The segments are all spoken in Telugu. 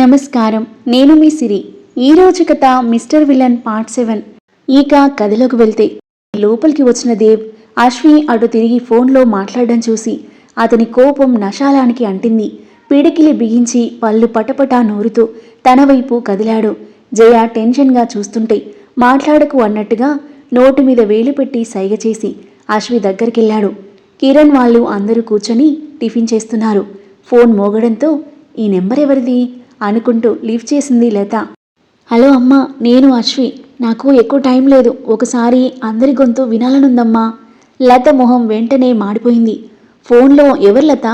నమస్కారం. నేను మీ సిరి. ఈరోజు కథ మిస్టర్ విలన్ పార్ట్ సెవెన్. ఇక కథలోకి వెళ్తే లోపలికి వచ్చిన దేవ్ అశ్వి అటు తిరిగి ఫోన్లో మాట్లాడడం చూసి అతని కోపం నశాలానికి అంటింది. పిడికిలి బిగించి పళ్ళు పటపటా నూరుతూ తన వైపు కదిలాడు. జయ టెన్షన్గా చూస్తుంటే మాట్లాడకు అన్నట్టుగా నోటు మీద వేలు పెట్టి సైగ చేసి అశ్వి దగ్గరికెళ్ళాడు. కిరణ్ వాళ్ళు అందరూ కూర్చొని టిఫిన్ చేస్తున్నారు. ఫోన్ మోగడంతో ఈ నెంబర్ ఎవరిది? అనుకుంటూ లిఫ్ట్ చేసింది లత. హలో అమ్మా నేను అశ్వి. నాకు ఎక్కువ టైం లేదు. ఒకసారి అందరి గొంతు వినాలనుందమ్మా. లత మొహం వెంటనే మాడిపోయింది. ఫోన్లో ఎవరు లత?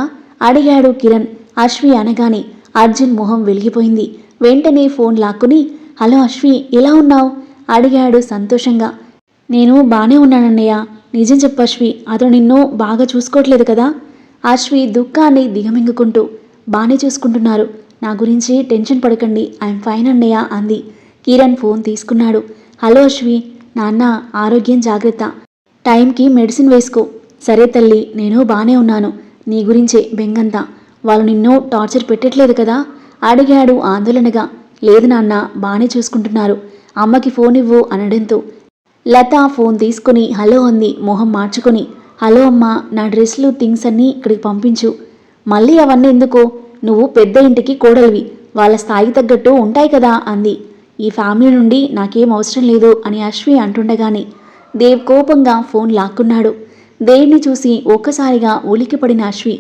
అడిగాడు కిరణ్. అశ్వి అనగానే అర్జున్ మొహం వెలిగిపోయింది. వెంటనే ఫోన్ లాక్కుని హలో అశ్వి ఎలా ఉన్నావు? అడిగాడు సంతోషంగా. నేను బాగానే ఉన్నానన్నయ్య. నిజం చెప్పు అశ్వి. అతను నిన్ను బాగా చూసుకోవట్లేదు కదా? అశ్వి దుఃఖాన్ని దిగమింగుకుంటూ బాగానే చూసుకుంటున్నారు. నా గురించి టెన్షన్ పడకండి ఐఎమ్ ఫైన్ అన్నయ్య అంది. కిరణ్ ఫోన్ తీసుకున్నాడు. హలో అశ్వి నాన్న ఆరోగ్యం జాగ్రత్త. టైంకి మెడిసిన్ వేసుకో. సరే తల్లి నేను బానే ఉన్నాను. నీ గురించే బెంగంతా. వాళ్ళు నిన్ను టార్చర్ పెట్టట్లేదు కదా? అడిగాడు ఆందోళనగా. లేదు నాన్న బానే చూసుకుంటున్నారు. అమ్మకి ఫోన్ ఇవ్వు అనడంతో. లత ఫోన్ తీసుకుని హలో అంది మొహం మార్చుకొని. హలో అమ్మా నా డ్రెస్లు థింగ్స్ అన్నీ ఇక్కడికి పంపించు. మళ్ళీ అవన్నీ ఎందుకు? నువ్వు పెద్ద ఇంటికి కోడలివి. వాళ్ళ స్థాయికి తగ్గట్టు ఉంటాయి కదా అంది. ఈ ఫ్యామిలీ నుండి నాకేం అవసరం లేదు అని అశ్వి అంటుండగానే దేవ్ కోపంగా ఫోన్ లాక్కున్నాడు. దేవ్ని చూసి ఒక్కసారిగా ఉలికిపడిన అశ్వి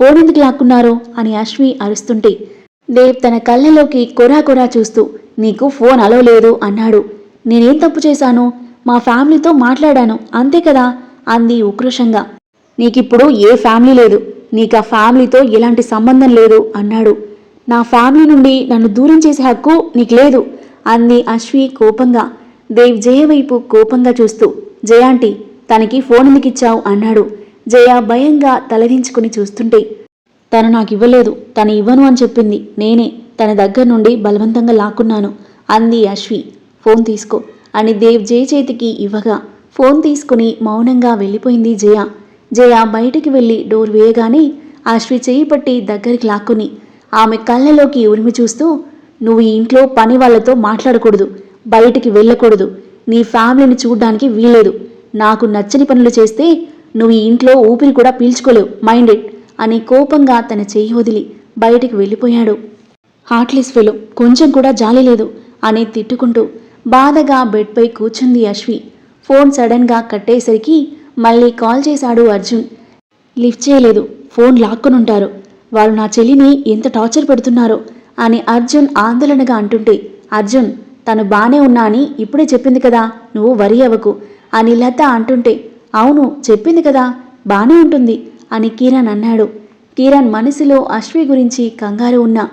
ఫోన్ ఎందుకు లాక్కున్నారు? అని అశ్వి అరుస్తుంటే దేవ్ తన కళ్ళలోకి కొరా కొరా చూస్తూ నీకు ఫోన్ అలో లేదు అన్నాడు. నేనేం తప్పు చేశాను? మా ఫ్యామిలీతో మాట్లాడాను అంతే కదా? అంది ఉక్రోషంగా. నీకిప్పుడు ఏ ఫ్యామిలీ లేదు. నీకు ఆ ఫ్యామిలీతో ఎలాంటి సంబంధం లేదు అన్నాడు. నా ఫ్యామిలీ నుండి నన్ను దూరం చేసే హక్కు నీకు లేదు అంది అశ్వి కోపంగా. దేవ్ జయ వైపు కోపంగా చూస్తూ జయాంటి తనకి ఫోన్ ఎందుకు ఇచ్చావు? అన్నాడు. జయ భయంగా తలదించుకుని చూస్తుంటే తను నాకు ఇవ్వలేదు తను ఇవ్వను అని చెప్పింది. నేనే తన దగ్గర నుండి బలవంతంగా లాక్కున్నాను అంది అశ్వి. ఫోన్ తీసుకో అని దేవ్ జయ చేతికి ఇవ్వగా ఫోన్ తీసుకుని మౌనంగా వెళ్ళిపోయింది జయ. జయ బయటికి వెళ్ళి డోర్ వేయగానే అశ్వి చేయి పట్టి దగ్గరికి లాక్కుని ఆమె కళ్ళలోకి ఉరిమి చూస్తూ నువ్వు ఈ ఇంట్లో పని వాళ్ళతో మాట్లాడకూడదు బయటికి వెళ్ళకూడదు. నీ ఫ్యామిలీని చూడ్డానికి వీలేదు నాకు నచ్చని పనులు చేస్తే నువ్వు ఈ ఇంట్లో ఊపిరి కూడా పీల్చుకోలేవు మైండెడ్ అని కోపంగా తన చెయ్యి వదిలి బయటికి వెళ్ళిపోయాడు. హార్ట్లెస్ ఫెలో కొంచెం కూడా జాలి లేదు అని తిట్టుకుంటూ బాధగా బెడ్పై కూర్చుంది అశ్వి. ఫోన్ సడన్గా కట్టేసరికి మళ్ళీ కాల్ చేశాడు అర్జున్. లిఫ్ట్ చేయలేదు ఫోన్ లాక్కునుంటారు. వాళ్ళు నా చెల్లిని ఎంత టార్చర్ పెడుతున్నారో అని అర్జున్ ఆందోళనగా అంటుంటే అర్జున్ తను బానే ఉన్నా అని ఇప్పుడే చెప్పింది కదా నువ్వు వరి అవ్వకు అని లత అంటుంటే అవును చెప్పింది కదా బానే ఉంటుంది అని కిరణ్ అన్నాడు. కిరణ్ మనసులో అశ్వి గురించి కంగారు ఉన్నా.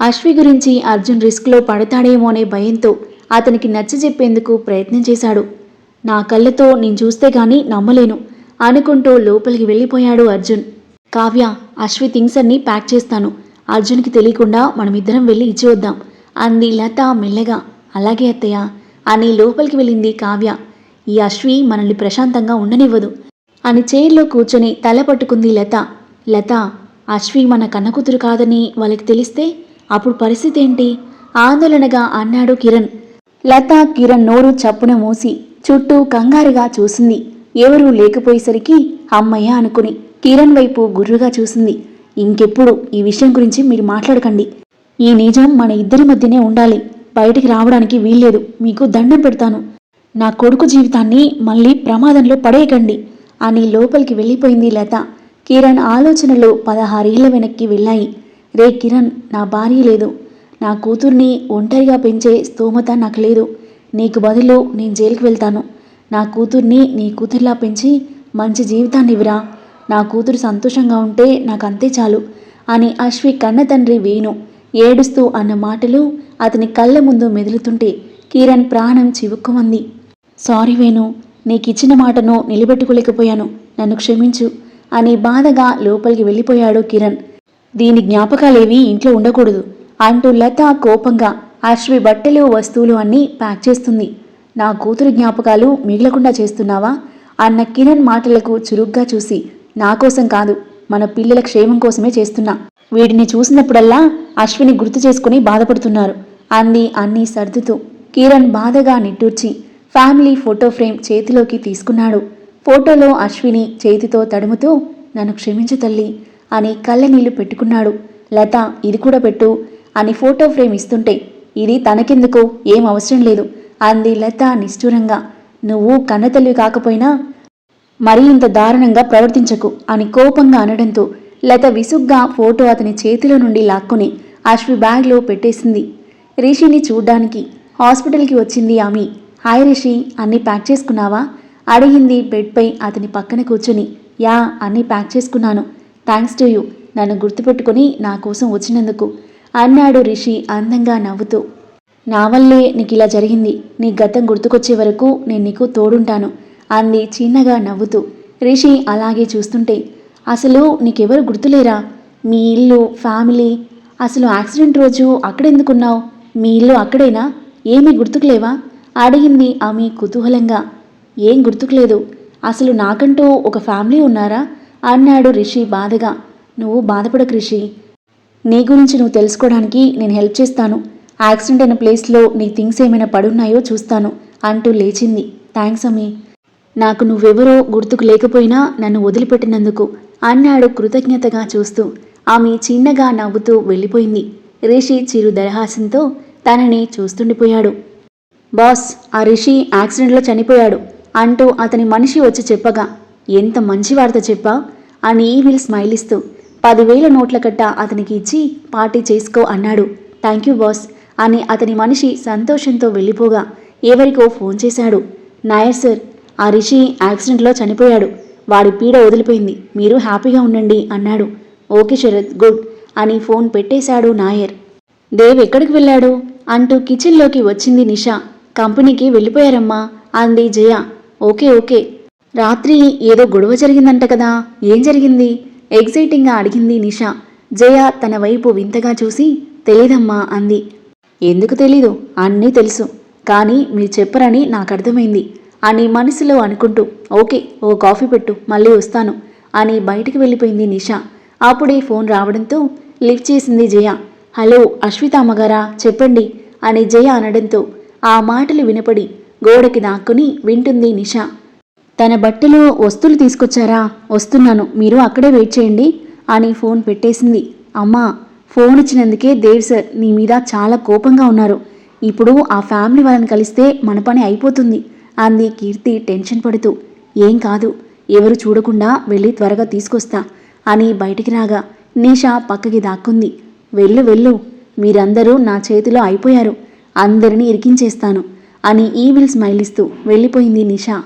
అశ్వి గురించి అర్జున్ రిస్క్లో పడతాడేమో అనే భయంతో అతనికి నచ్చజెప్పేందుకు ప్రయత్నం చేశాడు. నా కళ్ళతో నేను చూస్తే గాని నమ్మలేను అనుకుంటూ లోపలికి వెళ్ళిపోయాడు అర్జున్. కావ్య అశ్వి థింగ్స్ ప్యాక్ చేస్తాను. అర్జున్కి తెలియకుండా మనమిద్దరం వెళ్ళి ఇచ్చి వద్దాం అంది లత మెల్లగా. అలాగే అత్తయ్య అని లోపలికి వెళ్ళింది కావ్య. ఈ అశ్వి మనల్ని ప్రశాంతంగా ఉండనివ్వదు అని చైర్లో కూర్చొని తల పట్టుకుంది లత. లత అశ్వి మన కన్నకూతురు కాదని వాళ్ళకి తెలిస్తే అప్పుడు పరిస్థితి ఏంటి? ఆందోళనగా అన్నాడు కిరణ్. లత కిరణ్ నోరు చప్పున మూసి చుట్టూ కంగారుగా చూసింది. ఎవరూ లేకపోయేసరికి అమ్మయ్య అనుకుని కిరణ్ వైపు గుర్రుగా చూసింది. ఇంకెప్పుడు ఈ విషయం గురించి మీరు మాట్లాడకండి. ఈ నిజం మన ఇద్దరి మధ్యనే ఉండాలి. బయటికి రావడానికి వీల్లేదు. మీకు దండం పెడతాను. నా కొడుకు జీవితాన్ని మళ్ళీ ప్రమాదంలో పడేయకండి అని లోపలికి వెళ్ళిపోయింది లత. కిరణ్ ఆలోచనలు పదహారేళ్ళ వెనక్కి వెళ్ళాయి. రే కిరణ్ నా భార్య లేదు. నా కూతుర్ని ఒంటరిగా పెంచే స్తోమత నాకు లేదు. నీకు బదులు నేను జైలుకి వెళ్తాను. నా కూతుర్ని నీ కూతుర్లా పెంచి మంచి జీవితాన్ని ఇవ్వరా. నా కూతురు సంతోషంగా ఉంటే నాకు అంతే చాలు అని అశ్వి కన్న తండ్రి వేణు ఏడుస్తూ అన్న మాటలు అతని కళ్ళ ముందు మెదులుతుంటే కిరణ్ ప్రాణం చివుక్కుమంది. సారీ వేణు నీకిచ్చిన మాటను నిలబెట్టుకోలేకపోయాను. నన్ను క్షమించు అని బాధగా లోపలికి వెళ్ళిపోయాడు కిరణ్. దీని జ్ఞాపకాలేవి ఇంట్లో ఉండకూడదు అంటూ లత కోపంగా అశ్వి బట్టలు వస్తువులు అన్నీ ప్యాక్ చేస్తుంది. నా కూతురు జ్ఞాపకాలు మిగలకుండా చేస్తున్నావా? అన్న కిరణ్ మాటలకు చురుగ్గా చూసి నా కోసం కాదు మన పిల్లల క్షేమం కోసమే చేస్తున్నా. వీడిని చూసినప్పుడల్లా అశ్విని గుర్తు చేసుకుని బాధపడుతున్నారు. అంది అన్నీ సర్దుతూ. కిరణ్ బాధగా నిట్టూర్చి ఫ్యామిలీ ఫోటో ఫ్రేమ్ చేతిలోకి తీసుకున్నాడు. ఫోటోలో అశ్విని చేతితో తడుముతూ నన్ను క్షమించు తల్లి అని కళ్ళనీళ్ళు పెట్టుకున్నాడు. లత ఇది కూడా పెట్టు అని ఫోటో ఫ్రేమ్ ఇస్తుంటే ఇది తనకెందుకు? ఏం అవసరం లేదు. అంది లత నిష్ఠూరంగా. నువ్వు కన్నతల్లి కాకపోయినా మరీ ఇంత దారుణంగా ప్రవర్తించకు అని కోపంగా అనడంతో లత విసుగ్గా ఫోటో అతని చేతిలో నుండి లాక్కుని అశ్వి బ్యాగ్లో పెట్టేసింది. రిషిని చూడ్డానికి హాస్పిటల్కి వచ్చింది ఆమె. హాయ్ రిషి అన్నీ ప్యాక్ చేసుకున్నావా? అడిగింది బెడ్పై అతని పక్కన కూర్చుని. యా అన్నీ ప్యాక్ చేసుకున్నాను. Thanks to you. నన్ను గుర్తుపెట్టుకుని నా కోసం వచ్చినందుకు. అన్నాడు రిషి అందంగా నవ్వుతూ. నా వల్లే నీకు ఇలా జరిగింది. నీ గతం గుర్తుకొచ్చే వరకు నేను నీకు తోడుంటాను అంది చిన్నగా నవ్వుతూ. రిషి అలాగే చూస్తుంటే అసలు నీకెవరు గుర్తులేరా? మీ ఇల్లు ఫ్యామిలీ అసలు యాక్సిడెంట్ రోజు అక్కడెందుకున్నావు? మీ ఇల్లు అక్కడేనా? ఏమీ గుర్తుకులేవా? అడిగింది ఆమె కుతూహలంగా. ఏం గుర్తుకులేదు. అసలు నాకంటూ ఒక ఫ్యామిలీ ఉన్నారా? అన్నాడు రిషి బాధగా. నువ్వు బాధపడకు రిషి. నీ గురించి నువ్వు తెలుసుకోవడానికి నేను హెల్ప్ చేస్తాను. యాక్సిడెంట్ అయిన ప్లేస్లో నీ థింగ్స్ ఏమైనా పడున్నాయో చూస్తాను అంటూ లేచింది. థ్యాంక్స్ అమ్మీ. నాకు నువ్వెవరో గుర్తుకు లేకపోయినా నన్ను వదిలిపెట్టినందుకు అన్నాడు కృతజ్ఞతగా చూస్తూ ఆమె చిన్నగా నవ్వుతూ వెళ్ళిపోయింది. రిషి చిరు దరహాసంతో తనని చూస్తుండిపోయాడు. బాస్ ఆ రిషి యాక్సిడెంట్లో చనిపోయాడు అంటూ అతని మనిషి వచ్చి చెప్పగా. ఎంత మంచి వార్త చెప్పా అని ఈవిల్ స్మైల్ ఇస్తూ పదివేల నోట్ల కట్ట అతనికి ఇచ్చి పార్టీ చేసుకో అన్నాడు. థ్యాంక్ యూ బాస్ అని అతని మనిషి సంతోషంతో వెళ్ళిపోగా ఎవరికో ఫోన్ చేశాడు. నాయర్ సార్ ఆ రిషి యాక్సిడెంట్లో చనిపోయాడు. వాడి పీడ వదిలిపోయింది. మీరు హ్యాపీగా ఉండండి అన్నాడు. ఓకే శరత్ గుడ్ అని ఫోన్ పెట్టేశాడు నాయర్. దేవ్ ఎక్కడికి వెళ్ళాడు? అంటూ కిచెన్లోకి వచ్చింది నిషా. కంపెనీకి వెళ్ళిపోయారమ్మా అంది జయ. Okay okay. రాత్రి ఏదో గొడవ జరిగిందంట కదా. ఏం జరిగింది? ఎగ్జైటింగ్గా అడిగింది నిషా. జయ తన వైపు వింతగా చూసి తెలీదమ్మా అంది. ఎందుకు తెలీదు? అన్నీ తెలుసు. కానీ మీరు చెప్పరని నాకు అర్థమైంది. అని మనసులో అనుకుంటూ ఓకే ఓ కాఫీ పెట్టు మళ్ళీ వస్తాను అని బయటికి వెళ్ళిపోయింది నిషా. అప్పుడే ఫోన్ రావడంతో లిఫ్ట్ చేసింది జయ. హలో అశ్విత అమ్మగారా చెప్పండి అని జయ అనడంతో ఆ మాటలు వినపడి గోడకి దాక్కుని వింటుంది నిషా. తన బట్టలో వస్తువులు తీసుకొచ్చారా? వస్తున్నాను. మీరు అక్కడే వెయిట్ చేయండి అని ఫోన్ పెట్టేసింది. అమ్మా ఫోన్ ఇచ్చినందుకే దేవ్ సార్ నీ మీద చాలా కోపంగా ఉన్నారు. ఇప్పుడు ఆ ఫ్యామిలీ వాళ్ళని కలిస్తే మన పని అయిపోతుంది అంది కీర్తి టెన్షన్ పడుతూ. ఏం కాదు ఎవరు చూడకుండా వెళ్ళి త్వరగా తీసుకొస్తా అని బయటికి రాగా నిషా పక్కకి దాక్కుంది. వెళ్ళు వెళ్ళు. మీరందరూ నా చేతిలో అయిపోయారు. అందరినీ ఇరికించేస్తాను అని ఈవిల్ స్మైల్ ఇస్తూ వెళ్ళిపోయింది నిషా.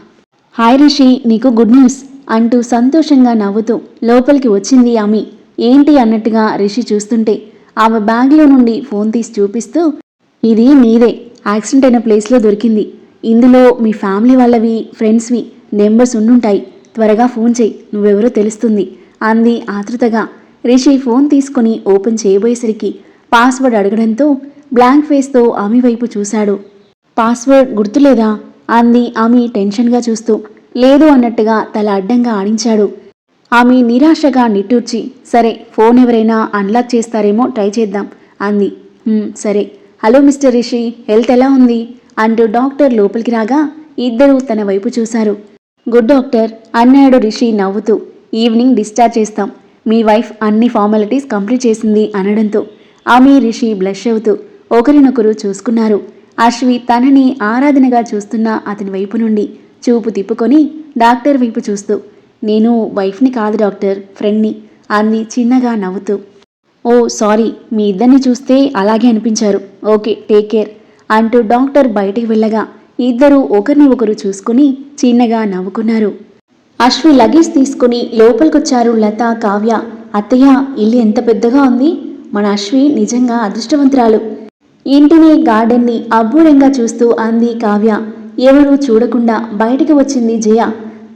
హాయ్ రిషి నీకు గుడ్ న్యూస్ అంటూ సంతోషంగా నవ్వుతూ లోపలికి వచ్చింది ఆమె. ఏంటి అన్నట్టుగా రిషి చూస్తుంటే ఆమె బ్యాగ్లో నుండి ఫోన్ తీసి చూపిస్తూ ఇది నీదే యాక్సిడెంట్ అయిన ప్లేస్లో దొరికింది. ఇందులో మీ ఫ్యామిలీ వాళ్ళవి ఫ్రెండ్స్వి నెంబర్స్ ఉండుంటాయి. త్వరగా ఫోన్ చేయి నువ్వెవరో తెలుస్తుంది అంది ఆతృతగా రిషి ఫోన్ తీసుకుని ఓపెన్ చేయబోయేసరికి పాస్వర్డ్ అడగడంతో బ్లాంక్ ఫేస్తో ఆమె వైపు చూశాడు. పాస్వర్డ్ గుర్తులేదా? అంది ఆమె టెన్షన్గా చూస్తూ. లేదు అన్నట్టుగా తల అడ్డంగా ఆడించాడు. ఆమె నిరాశగా నిట్టూర్చి సరే ఫోన్ ఎవరైనా అన్లాక్ చేస్తారేమో ట్రై చేద్దాం అంది. సరే. హలో మిస్టర్ రిషి హెల్త్ ఎలా ఉంది? అంటూ డాక్టర్ లోపలికి రాగా ఇద్దరూ తన వైపు చూశారు. గుడ్ డాక్టర్ అన్నాడు రిషి నవ్వుతూ. ఈవినింగ్ డిశ్చార్జ్ చేస్తాం. మీ వైఫ్ అన్ని ఫార్మాలిటీస్ కంప్లీట్ చేసింది అనడంతో. ఆమె రిషి బ్లష్ అవుతూ ఒకరినొకరు చూసుకున్నారు. అశ్వి తనని ఆరాధనగా చూస్తున్న అతని వైపు నుండి చూపు తిప్పుకొని డాక్టర్ వైపు చూస్తూ నేను వైఫ్ని కాదు డాక్టర్ ఫ్రెండ్ని అంది చిన్నగా నవ్వుతూ. ఓ సారీ మీ ఇద్దరిని చూస్తే అలాగే అనిపించారు. ఓకే టేక్ కేర్ అంటూ డాక్టర్ బయటికి వెళ్ళగా ఇద్దరూ ఒకరిని ఒకరు చూసుకుని చిన్నగా నవ్వుకున్నారు. అశ్వి లగేజ్ తీసుకుని లోపలికొచ్చారు లత కావ్య అత్తయ్య ఇల్లు ఎంత పెద్దగా ఉంది? మన అశ్వి నిజంగా అదృష్టవంతురాలు. ఇంటిని గార్డెన్ని అబ్బూరంగా చూస్తూ అంది కావ్య. ఎవరూ చూడకుండా బయటికి వచ్చింది జయ.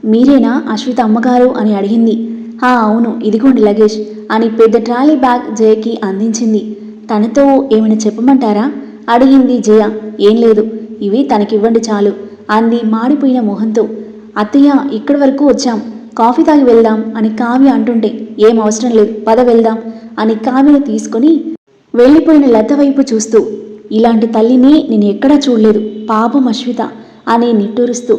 మీరేనా అశ్విత అమ్మగారు? అని అడిగింది. హా అవును. ఇదిగోండి లగేజ్ అని పెద్ద ట్రాలీ బ్యాగ్ జయకి అందించింది. తనతో ఏమైనా చెప్పమంటారా? అడిగింది జయ. ఏం లేదు. ఇవి తనకివ్వండి చాలు అంది మాడిపోయిన మొహంతో. అత్తయ్య ఇక్కడి వరకు వచ్చాం. కాఫీ తాగి వెళ్దాం అని కావ్య అంటుంటే ఏం అవసరం లేదు. పద వెళ్దాం అని కావ్యను తీసుకొని వెళ్ళిపోయిన లత వైపు చూస్తూ ఇలాంటి తల్లిని నేను ఎక్కడా చూడలేదు. పాపం అశ్విత అని నిట్టూరుస్తూ.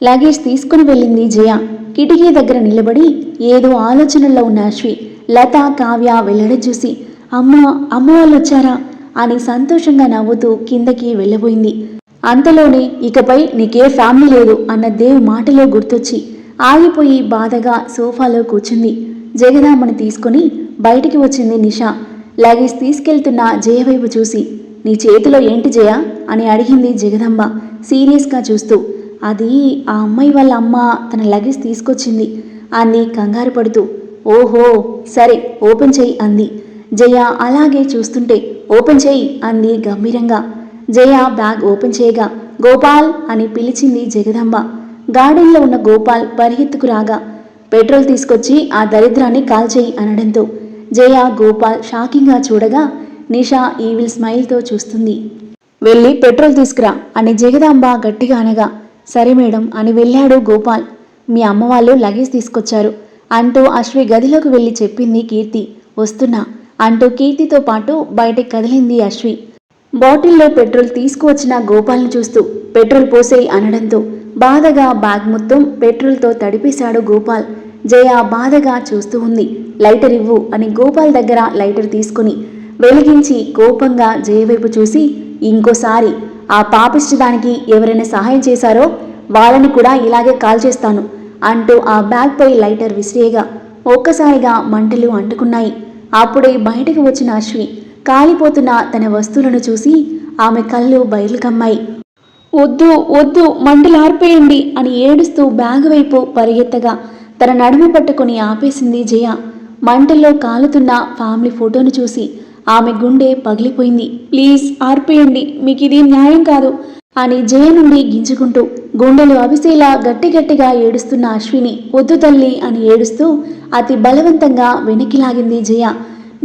లగేజ్ తీసుకుని వెళ్ళింది జయ. కిటికీ దగ్గర నిలబడి ఏదో ఆలోచనల్లో ఉన్న అశ్వి లత కావ్య వెళ్ళడం చూసి అమ్మ అమ్మ వాళ్ళు వచ్చారా అని సంతోషంగా నవ్వుతూ కిందకి వెళ్ళబోయింది. అంతలోనే ఇకపై నీకే ఫ్యామిలీ లేదు అన్న దేవ్ మాటలో గుర్తొచ్చి ఆగిపోయి బాధగా సోఫాలో కూర్చుంది. జగదామని తీసుకుని బయటికి వచ్చింది నిషా. లగేజ్ తీసుకెళ్తున్న జయ వైపు చూసి నీ చేతిలో ఏంటి జయ? అని అడిగింది జగదంబ సీరియస్గా చూస్తూ. అది ఆ అమ్మాయి వాళ్ళ అమ్మ తన లగేజ్ తీసుకొచ్చింది. అంది కంగారు పడుతూ. ఓహో సరే ఓపెన్ చెయ్యి అంది. జయ అలాగే చూస్తుంటే ఓపెన్ చెయ్యి అంది గంభీరంగా. జయ బ్యాగ్ ఓపెన్ చేయగా గోపాల్ అని పిలిచింది జగదంబ. గార్డెన్లో ఉన్న గోపాల్ పరిగెత్తుకు రాగా పెట్రోల్ తీసుకొచ్చి ఆ దరిద్రాన్ని కాల్చేయి అనడంతో. జయ గోపాల్ షాకింగ్గా చూడగా నిషా ఈవిల్ స్మైల్తో చూస్తుంది. వెళ్ళి పెట్రోల్ తీసుకురా అని జగదాంబ గట్టిగా అనగా సరే మేడం అని వెళ్ళాడు గోపాల్. మీ అమ్మ వాళ్ళు లగేజ్ తీసుకొచ్చారు అంటూ అశ్వి గదిలోకి వెళ్ళి చెప్పింది కీర్తి. వస్తున్నా అంటూ కీర్తితో పాటు బయటికి కదిలింది అశ్వి. బాటిల్లో పెట్రోల్ తీసుకువచ్చిన గోపాల్ని చూస్తూ పెట్రోల్ పోసేయి అనడంతో బాధగా బ్యాగ్ మొత్తం పెట్రోల్తో తడిపేశాడు గోపాల్. జయ బాధగా చూస్తూ ఉంది. లైటర్ ఇవ్వు అని గోపాల్ దగ్గర లైటర్ తీసుకుని వెలిగించి కోపంగా జయవైపు చూసి ఇంకోసారి ఆ పాపిష్టి దానికి ఎవరైనా సహాయం చేశారో వాళ్ళని కూడా ఇలాగే కాల్ చేస్తాను అంటూ ఆ బ్యాగ్పై లైటర్ విసిరేయగా ఒక్కసారిగా మంటలు అంటుకున్నాయి. అప్పుడే బయటకు వచ్చిన అశ్వి కాలిపోతున్న తన వస్తువులను చూసి ఆమె కళ్ళు బయలు కమ్మాయి వద్దు వద్దు మంటలు ఆర్పేయండి అని ఏడుస్తూ బ్యాగ్ వైపు పరిగెత్తగా తన నడుము పట్టుకుని ఆపేసింది జయ. మంటల్లో కాలుతున్న ఫ్యామిలీ ఫోటోను చూసి ఆమె గుండె పగిలిపోయింది. ప్లీజ్ ఆర్పేయండి మీకు ఇది న్యాయం కాదు అని జయ నుండి గింజుకుంటూ గుండెలు అవిసేలా గట్టి గట్టిగా ఏడుస్తున్న అశ్విని వద్దు తల్లి అని ఏడుస్తూ అతి బలవంతంగా వెనక్కి లాగింది జయ.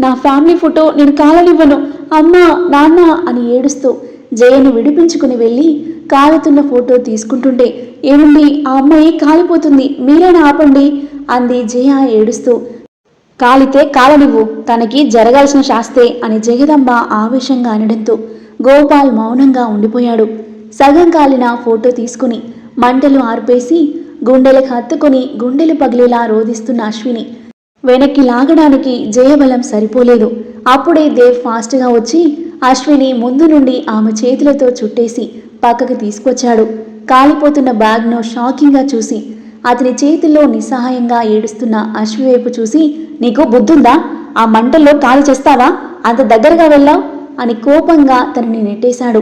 నా ఫ్యామిలీ ఫోటో నేను కాలనివ్వను అమ్మా నాన్న అని ఏడుస్తూ జయను విడిపించుకుని వెళ్ళి కాలుతున్న ఫోటో తీసుకుంటుంటే ఏమండి ఆ అమ్మాయి కాలిపోతుంది మీరైనా ఆపండి అంది జయ ఏడుస్తూ. కాలితే కాలనివ్వు తనకి జరగాల్సిన శాస్తే అని జగదంబ ఆవేశంగా అనడంతో గోపాల్ మౌనంగా ఉండిపోయాడు. సగం కాలిన ఫోటో తీసుకుని మంటలు ఆర్పేసి గుండెలకు హత్తుకుని గుండెలు పగిలేలా రోధిస్తున్న అశ్విని వెనక్కి లాగడానికి జయబలం సరిపోలేదు. అప్పుడే దేవ్ ఫాస్ట్గా వచ్చి అశ్విని ముందు నుండి ఆమె చేతులతో చుట్టేసి పక్కకు తీసుకొచ్చాడు. కాలిపోతున్న బ్యాగ్ను షాకింగ్గా చూసి అతని చేతుల్లో నిస్సహాయంగా ఏడుస్తున్న అశ్వి వైపు చూసి నీకు బుద్ధుందా? ఆ మంటల్లో కాలు చేస్తావా? అంత దగ్గరగా వెళ్ళావు? అని కోపంగా తనని నెట్టేశాడు.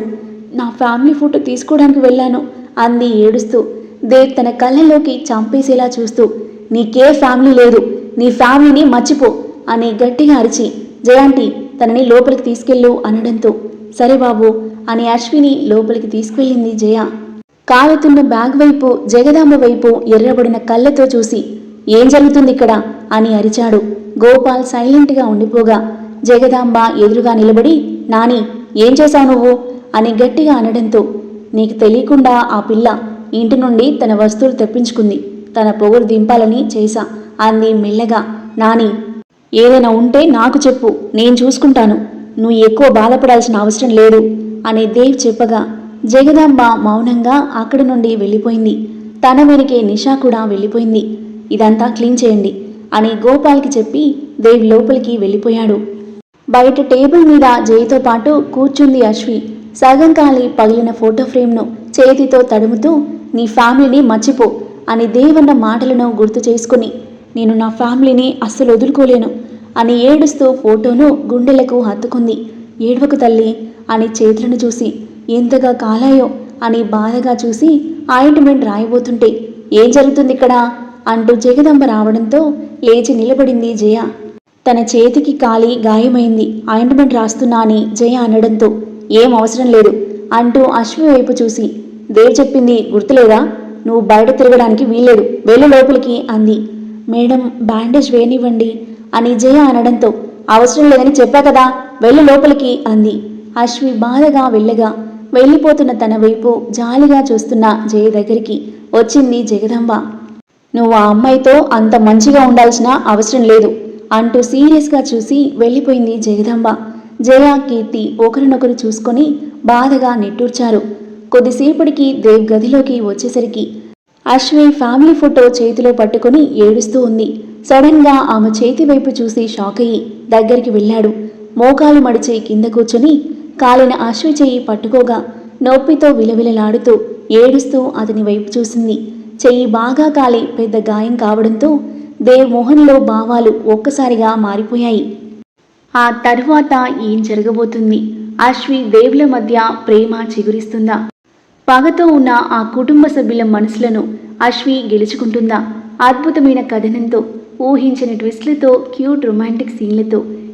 నా ఫ్యామిలీ ఫోటో తీసుకోవడానికి వెళ్ళాను అంది ఏడుస్తూ. దేవ్ తన కళ్ళలోకి చంపేసేలా చూస్తూ నీకే ఫ్యామిలీ లేదు. నీ ఫ్యామిలీని మర్చిపో అని గట్టిగా అరిచి జయాంటి తనని లోపలికి తీసుకెళ్ళు అనడంతో. సరే బాబు అని అశ్విని లోపలికి తీసుకెళ్ళింది జయ. కారుతున్న బ్యాగ్ వైపు జగదాంబ వైపు ఎర్రబడిన కళ్ళతో చూసి ఏం జరుగుతుంది ఇక్కడ అని అరిచాడు. గోపాల్ సైలెంట్గా ఉండిపోగా జగదాంబ ఎదురుగా నిలబడి నాని ఏం చేశావు నువ్వు? అని గట్టిగా అనడంతో నీకు తెలియకుండా ఆ పిల్ల ఇంటి నుండి తన వస్తువులు తెప్పించుకుంది. తన పొగరు దింపాలని చేశా అంది మెల్లగా నాని ఏదైనా ఉంటే నాకు చెప్పు నేను చూసుకుంటాను. నువ్వు ఎక్కువ బాధపడాల్సిన అవసరం లేదు అని దేవ్ చెప్పగా జగదాంబ మౌనంగా అక్కడి నుండి వెళ్ళిపోయింది. తన వెనకే నిషా కూడా వెళ్ళిపోయింది. ఇదంతా క్లీన్ చేయండి అని గోపాల్కి చెప్పి దేవ్ లోపలికి వెళ్ళిపోయాడు. బయట టేబుల్ మీద జయతో పాటు కూర్చుంది అశ్వి. సగం కాలి పగిలిన ఫోటో ఫ్రేమ్ను చేతితో తడుముతూ నీ ఫ్యామిలీని మర్చిపో అని దేవన్న మాటలను గుర్తు చేసుకుని నేను నా ఫ్యామిలీని అస్సలు వదులుకోలేను అని ఏడుస్తూ ఫోటోను గుండెలకు హత్తుకుంది. ఏడవకు తల్లి అని చేతులను చూసి ఎంతగా కాలాయో అని బాధగా చూసి ఆయింట్మెంట్ రాయబోతుంటే ఏం జరుగుతుంది ఇక్కడ అంటూ జగదంబ రావడంతో లేచి నిలబడింది జయ. తన చేతికి కాలి గాయమైంది. ఆయింట్మెంట్ రాస్తున్నా అని జయ అనడంతో ఏం అవసరం లేదు అంటూ అశ్వి వైపు చూసి. దేవ్ చెప్పింది గుర్తులేదా? నువ్వు బయట తిరగడానికి వీల్లేదు. వెళ్ళు లోపలికి అంది. మేడం బ్యాండేజ్ వేయనివ్వండి అని జయ అనడంతో. అవసరం లేదని చెప్పా కదా వెళ్ళు లోపలికి అంది. అశ్వి బాధగా వెళ్ళగా వెళ్ళిపోతున్న తన వైపు జాలిగా చూస్తున్న జయ దగ్గరికి వచ్చింది జగదంబ. నువ్వు ఆ అమ్మాయితో అంత మంచిగా ఉండాల్సిన అవసరం లేదు అంటూ సీరియస్గా చూసి వెళ్ళిపోయింది జగదంబ. జయ కీర్తి ఒకరినొకరు చూసుకొని బాధగా నిట్టూర్చారు. కొద్దిసేపటికి దేవ్ గదిలోకి వచ్చేసరికి అశ్వి ఫ్యామిలీ ఫోటో చేతిలో పట్టుకొని ఏడుస్తూ ఉంది. సడన్గా ఆమె చేతి వైపు చూసి షాక్ అయ్యి దగ్గరికి వెళ్ళాడు. మోకాలు మడిచి కింద కూర్చొని కాలిన అశ్వి చెయ్యి పట్టుకోగా నొప్పితో విలవిలలాడుతూ ఏడుస్తూ అతని వైపు చూసింది. చెయ్యి బాగా కాలి పెద్ద గాయం కావడంతో దేవ్ మొహంలో భావాలు ఒక్కసారిగా మారిపోయాయి. ఆ తరువాత ఏం జరగబోతుంది? అశ్వి దేవుల మధ్య ప్రేమ చిగురిస్తుందా? పగతో ఉన్న ఆ కుటుంబ సభ్యుల మనసులను అశ్వి గెలుచుకుంటుందా? అద్భుతమైన కథనంతో ఊహించని ట్విస్ట్లతో క్యూట్ రొమాంటిక్ సీన్లతో